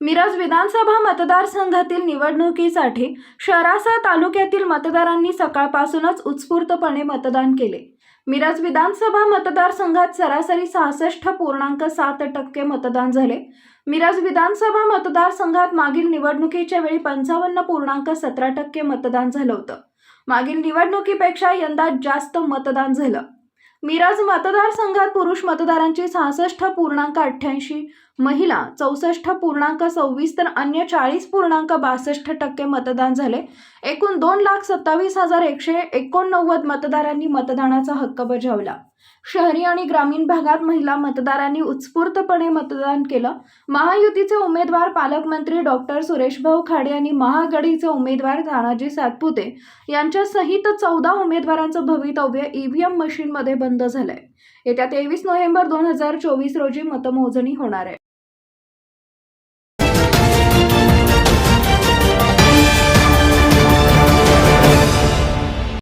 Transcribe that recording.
मिरज विधानसभा मतदारसंघातील निवडणुकीसाठी शहरासा तालुक्यातील मतदारांनी सकाळपासूनच उत्स्फूर्तपणे मतदान केले. मिरज विधानसभा मतदारसंघात सरासरी सहासष्ट पूर्णांक सात टक्के मतदान झाले. मिरज विधानसभा मतदारसंघात मागील निवडणुकीच्या वेळी पंचावन्न पूर्णांक सतरा टक्के मतदान झालं होतं. मागील निवडणुकीपेक्षा यंदा जास्त मतदान झालं. मिरज मतदारसंघात पुरुष मतदारांची सहासष्ट पूर्णांक अठ्ठ्याऐंशी महिला चौसष्ट पूर्णांक सव्वीस तर अन्य चाळीस पूर्णांक बासष्ट टक्के मतदान झाले. एकूण दोन लाख सत्तावीस हजार एकशे एकोणनव्वद मतदारांनी मतदानाचा हक्क बजावला. शहरी आणि ग्रामीण भागात महिला मतदारांनी उत्स्फूर्तपणे मतदान केलं. महायुतीचे उमेदवार पालकमंत्री डॉक्टर सुरेशभाऊ खाडे आणि महाआघाडीचे उमेदवार तानाजी सातपुते यांच्यासहित चौदा उमेदवारांचं भवितव्य ईव्हीएम मशीनमध्ये बंद झालंय. येत्या तेवीस नोव्हेंबर दोन हजार चोवीस रोजी मतमोजणी होणार आहे.